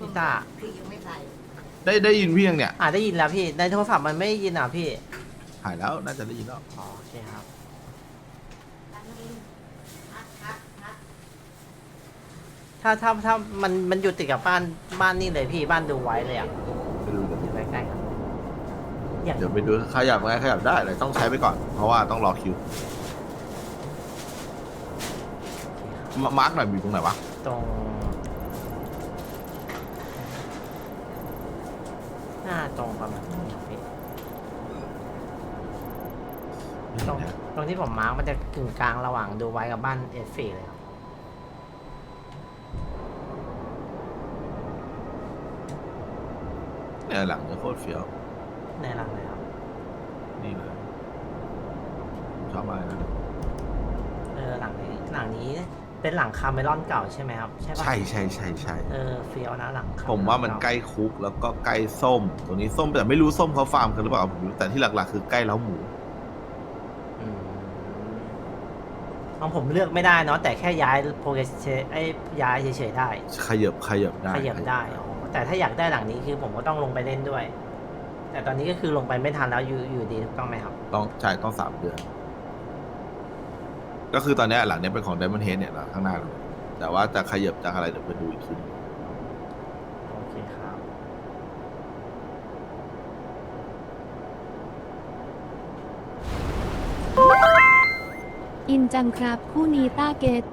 พี่ตาคือยังไม่ใส่ได้ได้ยินพี่ยังเนี่ย อ่าได้ยินแล้วพี่ ในโทรศัพท์มันไม่ได้ยินอะพี่หายแล้วน่าจะได้ยินแล้ว อ๋อโอเคครับอันนี้ฮัทฮัทฮัทถ้าถ้าถ้ามันมันอยู่ติดกับบ้านบ้านนี่เลยพี่บ้านดูไว้เลยอะไปดูเดี๋ยวอยู่ใกล้ๆครับอย่างเดี๋ยวไปดูขยับไงขยับได้แต่ต้องใช้ไปก่อน เพราะว่าต้องรอคิวมามาร์กหน่อยอยู่ตรงไหนวะตรง หน้าตรงประมาณนี้ครับพี่ตรงตรงที่ผมมาร์กมันจะกึ่งกลางระหว่างดูไว้กับบ้านเอฟซีเลยครับเนี่ยหลังจะโคตรเฟี้ยวในหลังเลยครับนี่เลยชอบมากนะ เออหลังนี้หลังนี้ เป็นหลังคาเมลอนเก่าใช่ไหมครับ ใช่ปะใช่ใช่ใช่ใช่เออเฟียวนะหลังคผมว่ามันใกล้คุกแล้วก็ใกล้ส้ม ตัวนี้ส้มแต่ไม่รู้ส้มเขาฟาร์มกันหรือเปล่าผมไม่รู้แต่ที่หลักๆคือใกล้เล้าหมู อืมของผมเลือกไม่ได้เนาะแต่แค่ย้ายโปรเกสไอ้ย้ายเฉยๆได้ขยับขยับได้ขยับได้อ๋อแต่ถ้าอยากได้หลังนี้คือผมก็ต้องลงไปเล่นด้วย แต่ตอนนี้ก็คือลงไปไม่ทันแล้วอยู่อยู่ดีถูกต้องไหมครับ ต้องใช่ต้องสามเดือน ก็คือตอนเนี้ยหลังเนี้ยเป็นของ Diamond Head เนี่ยหลังข้างหน้าเลยแต่ว่าจะขยับจะอะไรเดี๋ยวไปดูอีกทีโอเคครับ อินจังครับคู่นี้ต้าเกต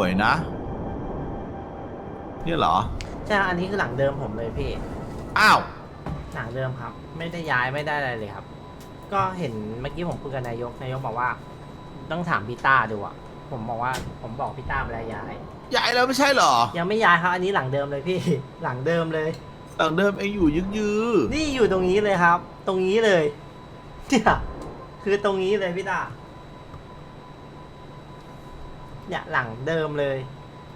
วยนะ เนี่ยเหรอ ใช่อันนี้คือหลังเดิมผมเลยพี่ อ้าว หลังเดิมครับ ไม่ได้ย้ายไม่ได้อะไรเลยครับ ก็เห็นเมื่อกี้ผมคุยกับนายก นายกบอกว่า ต้องถามพี่ต้าดูอะผมบอกว่าผมบอกพี่ต้าไปแล้วย้ายใหญ่แล้วไม่ใช่เหรอ ยังไม่ย้ายครับอันนี้หลังเดิมเลยพี่ หลังเดิมเลย หลังเดิมเองอยู่ยึกยือนี่อยู่ตรงนี้เลยครับ ตรงนี้เลยเนี่ยคือตรงนี้เลยพี่ตา เนี่ยหลังเดิมเลย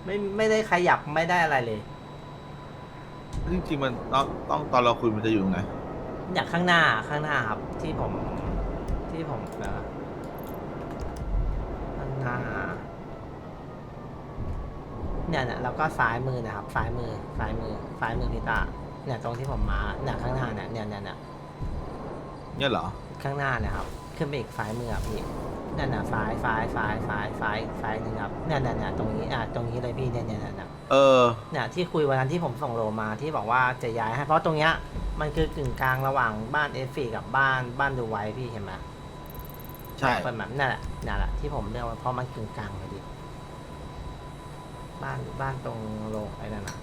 ไม่ไม่ได้ขยับไม่ได้อะไรเลย จริงๆมันต้องต้องตอนเราคุยมันจะอยู่ตรงไหนเนี่ยข้างหน้าข้างหน้าครับ ที่ผมที่ผมนะข้างหน้าเนี่ยเนี่ยแล้วก็ซ้ายมือนะครับซ้ายมือซ้ายมือซ้ายมือพี่ตาเนี่ยตรงที่ผมมาเนี่ยข้างหน้าเนี่ยเนี่ยเนี่ยเนี่ยเนี่ยเหรอ ข้างหน้าเนะครับขึ้นไปอีกซ้ายมือครับพี่ นั่นน่ะซ้ายซ้ายซ้ายซ้ายซ้ายซ้ายหนึ่งครับเนี่ยเนี่ยเนี่ยตรงนี้อะตรงนี้เลยพี่เนี่ยเนี่ยเนี่ยเนี่ยเออ เนี่ยที่คุยวันนั้นที่ผมส่งโลมาที่บอกว่าจะย้ายให้เพราะตรงเนี้ยมันคือกึ่งกลางระหว่างบ้านเอฟฟีกับบ้านบ้านดูไว้พี่เห็นไหมใช่ เป็นแบบนั่นแหละนั่นแหละที่ผมเลือกไว้เพราะมันกึ่งกลางพอดีบ้านบ้านตรงโรงไอ้นั่นน่ะ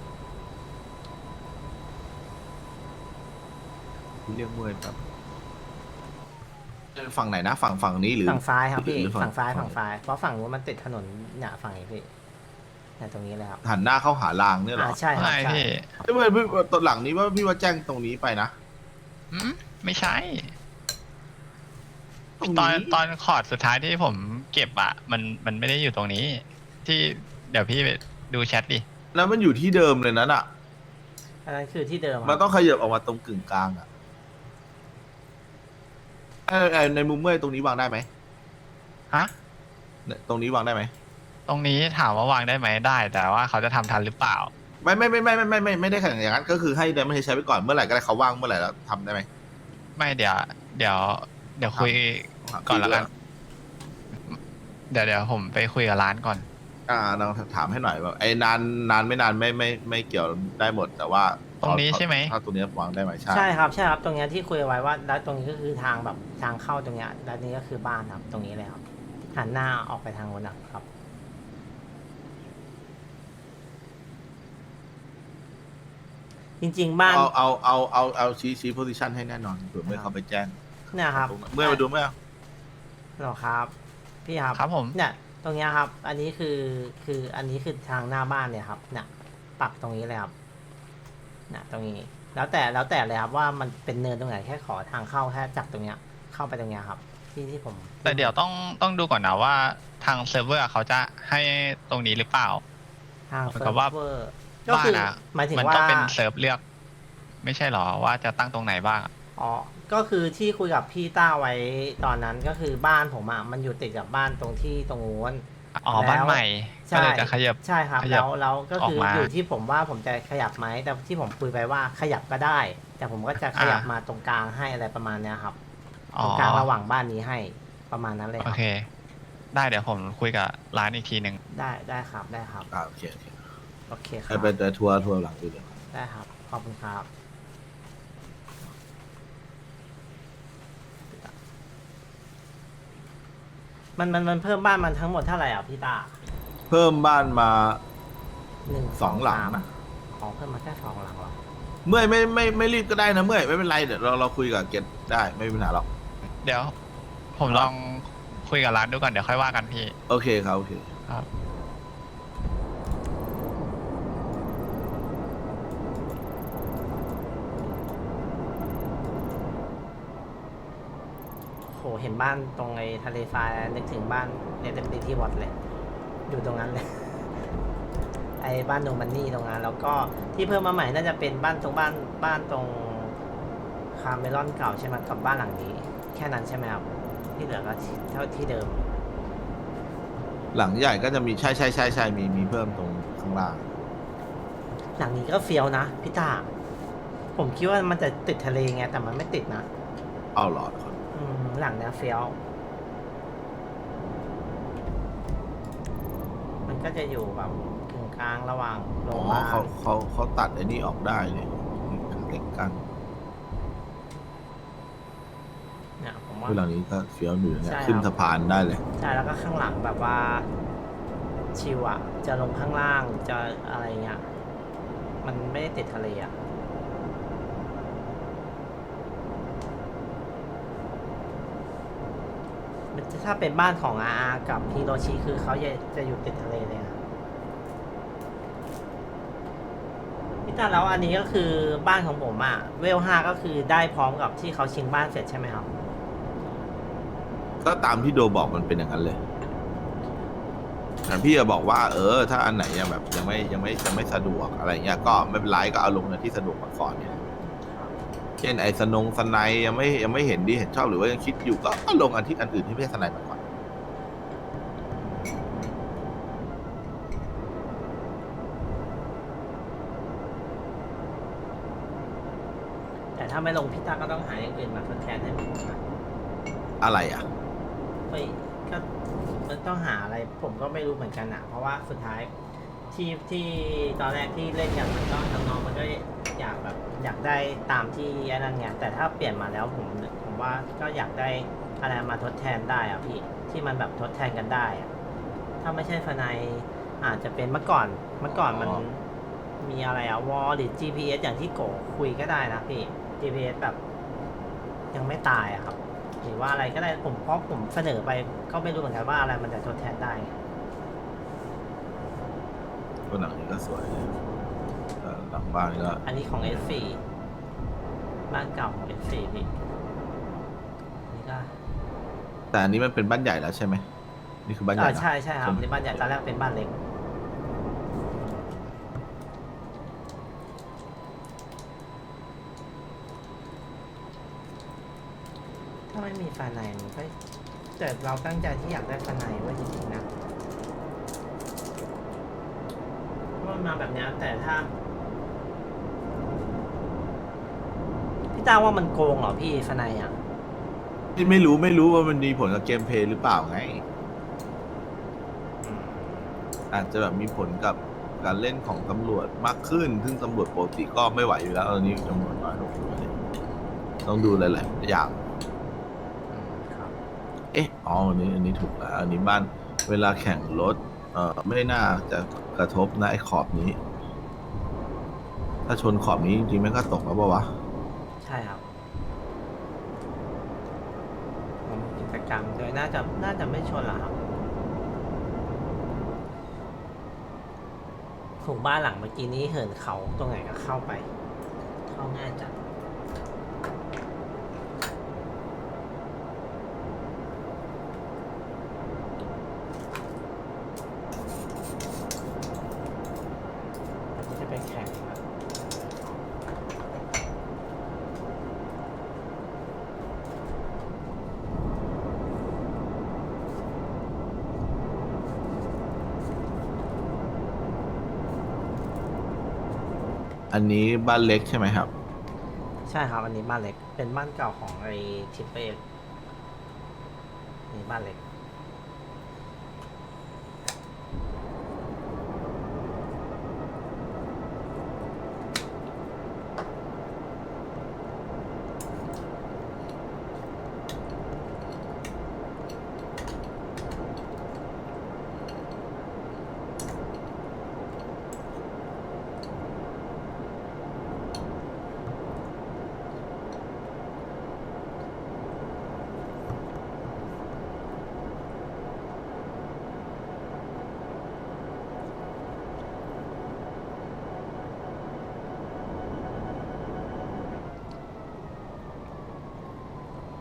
เรียกมวยแบบ ฝั่งไหนนะฝั่งฝั่งนี้หรือ ฝั่งซ้ายครับพี่หรือฝั่ง ฝั่งซ้ายฝั่งซ้ายเพราะฝั่งนู้นมันติดถนนเนี่ยฝั่งนี้พี่เนี่ยตรงนี้เลยครับหันหน้าเข้าหารางเนี่ยเหรอ่าอใช่ครับไม่ใช่พี่เอ้ยพี่ตอนหลังนี้ว่าพี่ว่าแจ้งตรงนี้ไปนะอืมไม่ใช่ ตรงตอนนี้ตอนคอร์ดสุดท้ายที่ผมเก็บอะมันมันไม่ได้อยู่ตรงนี้ ที่เดี๋ยวพี่ไปดูแชทดิแล้วมันอยู่ที่เดิมเลยนั้นอะ อันนั้นคือที่เดิมครับมันต้องขยับออกมาตรงกึ่งกลางอะ เออเออในมุมเมื่อยตรงนี้วางได้ไหมฮะ เนี่ยตรงนี้วางได้ไหมตรงนี้ถามว่าวางได้ไหมได้ แต่ว่าเขาจะทำทันหรือเปล่า ไม่ไม่ไม่ไม่ไม่ไม่ไม่ไม่ได้แข่งอย่างนั้นก็คือให้เดมอนใช้ไปก่อนเมื่อไหร่ก็ได้เขาว่างเมื่อไหร่แล้วทำได้ไหม ไม่เดี๋ยว เดี๋ยว เดี๋ยวคุยก่อนแล้วกัน เดี๋ยวเดี๋ยวผมไปคุยกับร้านก่อน อ่าลองถามให้หน่อยว่าไอ้นานนานไม่นานไม่ไม่ไม่เกี่ยวได้หมด แต่ว่า ตรงนี้ใช่ไหม ถ้าตรงนี้วางได้ไหมใช่ใช่ครับใช่ครับตรงเนี้ยที่คุยไว้ว่าแล้วตรงนี้ก็คือทางแบบทางเข้าตรงเนี้ยแล้วนี้ก็คือบ้านครับ ตรงนี้เลยครับหันหน้าออกไปทางโน้นนะครับ จริง ๆ บ้านเอาเอาเอาเอาเอาชี้ชี้โพซิชันให้แน่นอนเผื่อเมื่อเขาไปแจ้งเนี่ยครับตรงนั้นเมื่อมาดูเมื่อหรอครับ พี่ครับ ครับผม เนี่ยตรงเนี้ยครับ อันนี้คือคืออันนี้คือทางหน้าบ้านเนี่ยครับ เนี่ยปักตรงนี้เลยครับเนี่ยตรงนี้ แล้วแต่แล้วแต่เลยครับว่ามันเป็นเนินตรงไหนแค่ขอทางเข้าแค่จากตรงเนี้ยเข้าไปตรงเนี้ยครับ ที่ที่ผมแต่เดี๋ยวต้องต้องดูก่อนนะว่าทางเซิร์ฟเวอร์เขาจะให้ตรงนี้หรือเปล่า ทางเหมืเซิอนกัร์บว่าฟเวอร์ก็บ้าคืนออะหมายถึงมันว่า ต้องเป็นเซิร์ฟเลือก ไม่ใช่หรอว่าจะตั้งตรงไหนบ้างอะอ๋อ ก็คือที่คุยกับพี่ต้าไว้ตอนนั้นก็คือบ้านผมอะมันอยู่ติดกับบ้านตรงที่ตรงนู้น อ๋อแล้ว บ้านใหม่ใช่ ก็เลยจะขยับ ใช่ครับขยัแล้บวแล้วก็คือออกมาอยู่ที่ผมว่าผมจะขยับไหมแต่ที่ผมคุยไปว่าขยับก็ได้ แต่ผมก็จะขยับอ่าม มาตรงกลางให้อะไรประมาณเนี้ยครับอ๋ตอรงกลางระหว่างบ้านนี้ให้ประมาณนั้นเลยคโอรับเค ได้เดี๋ยวผมคุยกับร้านอีกทีหนึ่ง ได้ได้ครับได้ครับอ่าโอเคโอเคโอเคครัให้บไปไปทัวร์ทัวร์หลังอื่นเลยได้ครับขอบคุณครับมันมันมันเพิ่มบ้านมันทั้งหมดเท่าไหร่อะพี่ตา เพิ่มบ้านมา หนึ่งสองหลังสามนะอ๋อเพิ่มมาแค่สองหลังเหรอเมื่อยไม่ไม่ไม่รีบก็ได้นะเมื่อยไม่เป็นไรเดี๋ยวเราเราคุยกับเกตได้ไม่มีปัญหาหรอกเดี๋ยว ผมลองคุยกับร้านดูก่อนเดี๋ยวค่อยว่ากันพี่ โอเคครับโอเคครับ โหเห็นบ้านตรงไอ้ทะเลทรายนึกถึงบ้านเนเธอร์ที่วอตเลย อยู่ตรงนั้นเลย ไอ้บ้านโนมันนี่ตรงนั้น แล้วก็ที่เพิ่มมาใหม่น่าจะเป็นบ้านตรงบ้านบ้านตรงคาเมลอนเก่าใช่ไหมกับบ้านหลังนี้ แค่นั้นใช่ไหมครับที่เหลือก็ที่เท่าที่เดิม หลังใหญ่ก็จะมีใช่ใช่ใช่ใช่มีมีเพิ่มตรงข้างล่าง หลังนี้ก็เฟี้ยวนะพี่ตา ผมคิดว่ามันจะติดทะเลไงแต่มันไม่ติดนะ เอาเหรออืมหลังเนี้ยเฟี้ยว ก็จะอยู่แบบกึ่งกลางระหว่างโรอ๋งอพยาบาลเขาเขาเขาตัดไอ้นี่ออกได้เลยเหล็กกันเนี่ยผมว่า คือหลังนี้ก็เฟี้ยวอยู่เนี่ยใช่ครับ ขึ้นสะพานได้เลย ใช่แล้วก็ข้างหลังแบบว่า ชิวอะจะลงข้างล่างจะอะไรเงี้ยมันไม่ได้ติดทะเลอะ ถ้าเป็นบ้านของอาอากับฮิโรชิคือเขาจะจะอยู่ติดทะเลเลยนะพี่ตาแล้วอันนี้ก็คือบ้านของผมอะเวลห้าก็คือได้พร้อมกับที่เขาชิงบ้านเสร็จใช่ไหมครับ ก็ตามที่โดบอกมันเป็นอย่างนั้นเลยแต่พี่จะบอกว่า เออ ถ้าอันไหนยังแบบยังไม่ยังไม่ยังไม่สะดวกอะไรเงี้ยก็ไม่เป็นไรก็เอาลงในที่สะดวกมาก่อนเนี่ย เช่นไอ้สนงสไนยยังไม่ยังไม่เห็นดีเห็นชอบหรือว่ายังคิดอยู่ก็ก็ลงอันที่อันอื่นที่ไม่ใช่สไนยมาก่อนแต่ถ้าไม่ลงพี่ตาก็ต้องหาอย่างอื่นมาทดแทนให้ผมนะอะไรอะไม่ก็มันต้องหาอะไรผมก็ไม่รู้เหมือนกันอะเพราะว่าสุดท้ายที่ที่ตอนแรกที่เล่นกันมันก็น้องๆมันก็ อยากแบบอยากได้ตามที่ไอ้นั่นไงแต่ถ้าเปลี่ยนมาแล้วผมผมว่าก็อยากได้อะไรมาทดแทนได้อะพี่ที่มันแบบทดแทนกันได้อะถ้าไม่ใช่ฟนายอาจจะเป็นเมื่อก่อนเมื่อก่อนมันอ๋อมีอะไรอะวอลหรือ GPS อย่างที่โกคุยก็ได้นะพี่ GPS แบบ ยังไม่ตายอะครับ หรือว่าอะไรก็ได้ผมเพราะผมเสนอไปก็ไม่รู้เหมือนกันว่าอะไรมันจะทดแทนได้ก็หลังนี้ก็สวยเออ หลังบ้านก็อันนี้ของ S4 บ้านเก่าของ S4 พี่นี่ก็แต่อันนี้มันเป็นบ้านใหญ่แล้วใช่ไหมนี่คือบ้านใหญ่อ่านะใช่ใช่ครับใช่ไหมในบ้านใหญ่ตอนแรกเป็นบ้านเล็ก ถ้าไม่มีไฟในมันก็แต่เราตั้งใจที่อยากได้ไฟในไว้จริงๆนะเพราะมันมาแบบเนี้ยแต่ถ้า พี่ตาว่ามันโกงเหรอพี่ไฟในอะที่ไม่รู้ไม่รู้ว่ามันมีผลกับเกมเพลย์หรือเปล่าไง อาจจะแบบมีผลกับการเล่นของตำรวจมากขึ้น ซึ่งตำรวจปกติก็ไม่ไหวอยู่แล้วตอนนี้จำนวนน้อยลงเลยต้องดูหลายๆอย่างครับเอ๊ะ อ๋อ อันนี้ อันนี้ถูกแล้ว อันนี้บ้านเวลาแข่งรถ เอ่อ ไม่น่าจะกระทบนะไอ้ขอบนี้ ถ้าชนขอบนี้จริงๆมันก็ตกแล้วปะวะใช่ครับผมกิจกรรมโดยน่าจะน่าจะไม่ชนหรอครับถูกบ้านหลังเมื่อกี้นี้เหินเขาตรงไหนก็เข้าไป เข้าง่ายจัง อันนี้บ้านเล็กใช่ไหมครับ ใช่ครับ อันนี้บ้านเล็ก เป็นบ้านเก่าของไอ้ทิปเป้นี่บ้านเล็ก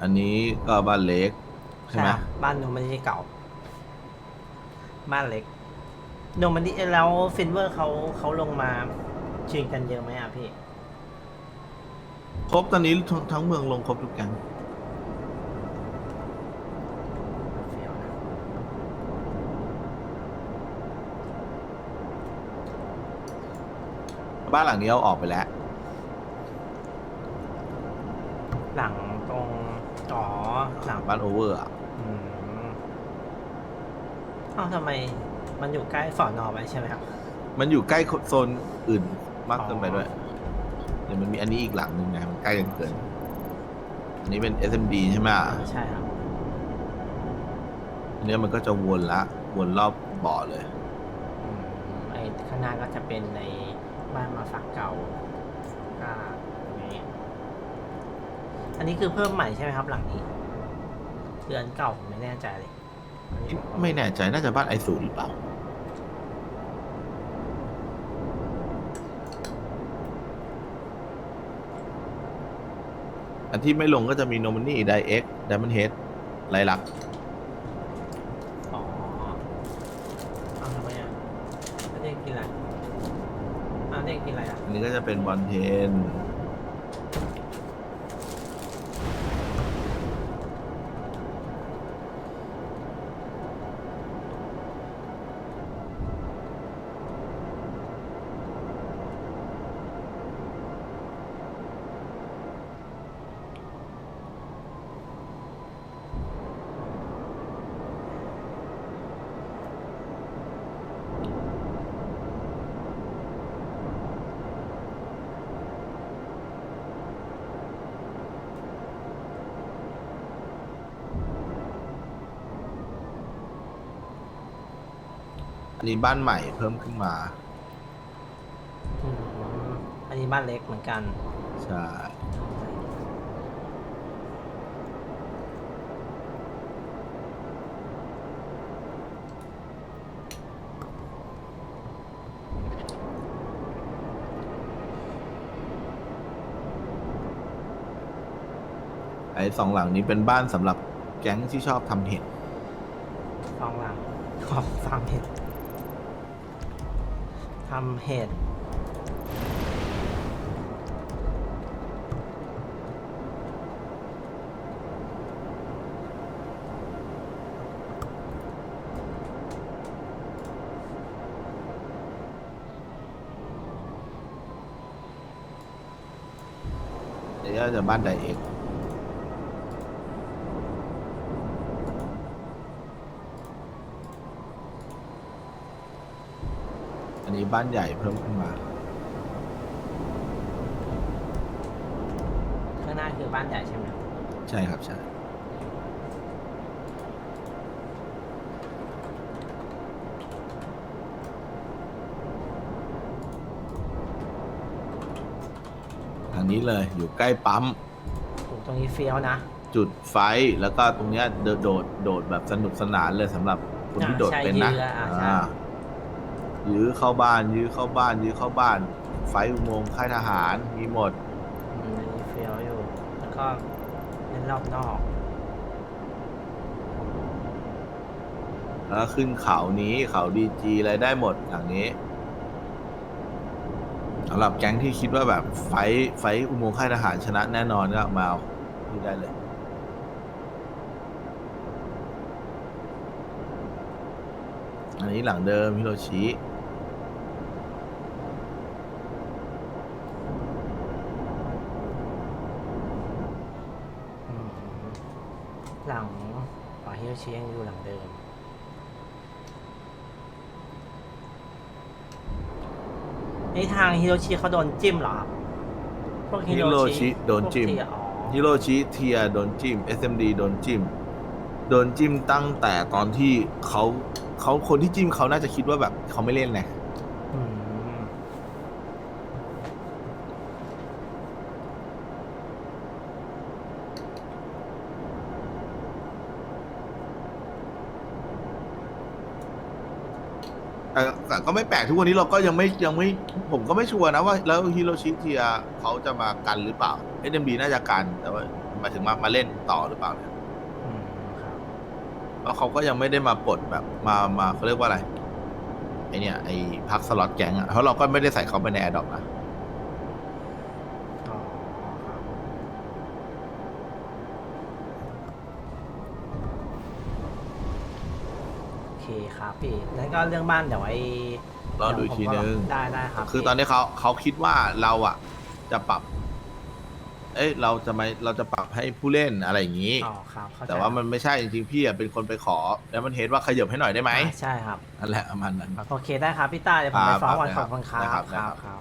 อันนี้ก็บ้านเล็กใช่ไหมครับบ้านโนมันนี่เก่า บ้านเล็กโนมันนี่แล้วฟินเวอร์เขาเขาลงมาชิงกันเยอะไหมอะพี่ ครบตอนนี้ทั้งทั้งเมืองลงครบทุกแก๊งเฟี้ยวนะบ้านหลังนี้เอาออกไปแล้ว หลังตรง อ๋อหลังบ้านโอเวอร์อะอืมเอ้าทำไมมันอยู่ใกล้สอนอไปใช่ไหมครับ มันอยู่ใกล้โซนอื่นมากเกินไปอ๋อด้วยเดี๋ยวมันมีอันนี้อีกหลังหนึ่งไงมันใกล้กันเกิน อันนี้เป็น SMD ใช่ไหมใช่ครับ อันเนี้ยมันก็จะวนละ วนรอบบ่อเลย อืมไอ้ข้างหน้าก็จะเป็นในบ้านมาฝักเก่าก็ตรงนี้ อันนี้คือเพิ่มใหม่ใช่ไหมครับหลังนี้เรือนเก่าผมไม่แน่ใจเลยอันนี้ผก็ไม่แน่ใจน่าจะบ้านไอศูนย์หรือเปล่า อันที่ไม่ลงก็จะมีโนมินีไดเอ็กไดมอนเฮดไรลัก อ๋อเอาทำไมอะไม่ได้กินอะไรอ้าวได้กินอะไรอะอันนี้ก็จะเป็นบอลเทน อันนี้บ้านใหม่เพิ่มขึ้นมา อืมอันนี้บ้านเล็กเหมือนกันใช่ ไอ้สองหลังนี้เป็นบ้านสำหรับแก๊งที่ชอบทำเห็ดฟองหลังของฟาร์มเห็ด ทำเห็ดเดี๋ยวจะบ้านไดเอก อันนี้บ้านใหญ่เพิ่มขึ้นมา ข้างหน้าคือบ้านใหญ่ใช่ไหมครับใช่ครับใช่ ทางนี้เลยอยู่ใกล้ปั๊ม โอ้ตรงนี้เฟี้ยวนะจุดไฟท์แล้วก็ตรงเนี้ยโดดโดดโดดแบบสนุกสนานเลยสำหรับคนที่อ่าโดดใช่เป็นนะยื้ออ่าใช่อ่า ยื้อเข้าบ้าน ยื้อเข้าบ้าน ยื้อเข้าบ้าน ไฟท์อุโมงค์ค่ายทหารมีหมด อืมอันนี้เฟี้ยวอยู่ แล้วก็เล่นรอบนอก แล้วก็ขึ้นเขานี้เขาดีจีอะไรได้หมดหลังนี้สำหรับแก๊งที่คิดว่าแบบไฟท์ไฟท์อุโมงค์ค่ายทหารชนะแน่นอนก็มาเอาที่ได้เลย อันนี้หลังเดิมฮิโรชิอืมหลังอ๋อฮิโรชิยังอยู่หลังเดิมนี่ทางฮิโรชิเขาโดนจิ้มเหรอครับพวกฮิฮิโรชิโดนจิ้ม พวกที่อ๋อฮิโรชิเทียโดนจิ้ม SMD โดนจิ้ม โดนจิ้มตั้งแต่ตอนที่เขาเขาคนที่จิ้มเขาน่าจะคิดว่าแบบเขาไม่เล่นไงอืมแต่แต่ก็ไม่แปลกทุกวันนี้เราก็ยังไม่ยังไม่ผมก็ไม่ชัวร์นะว่า แล้วฮิโรชิเทียเขาจะมากันหรือเปล่า SMD น่าจะกันแต่ว่าหมายถึงมามาเล่นต่อหรือเปล่าเนี่ย เพราะเขาก็ยังไม่ได้มาปลดแบบมามาเขาเรียกว่าอะไรไอเนี่ยไอพักสล็อตแก๊งอะเพราะเราก็ไม่ได้ใส่เขาไปในแอร์ดอกนะอ๋อครับโอเคครับพี่งั้นก็เรื่องบ้านเดี๋ยวไว้รอดูอีกทีนึง ได้ได้ครับคือพี่ตอนนี้เขาเขาคิดว่าเราอะ จะปรับ เอ้ยเราจะไม่เราจะปรับให้ผู้เล่นอะไรอย่างนี้ อ๋อครับเข้ใจแต่ว่ามันไม่ใช่จริงๆพี่อะเป็นคนไปขอ แล้วมันเห็นว่าขยับให้หน่อยได้ไหมอ่าใช่ครับ นั่นแหละประมาณนั้น โอเคได้ครับพี่ต้าเดี๋ยวผมไปครับฟ้องวันได้ขครัอบบคุณครับได้ครับ ครับได้คครัรับบ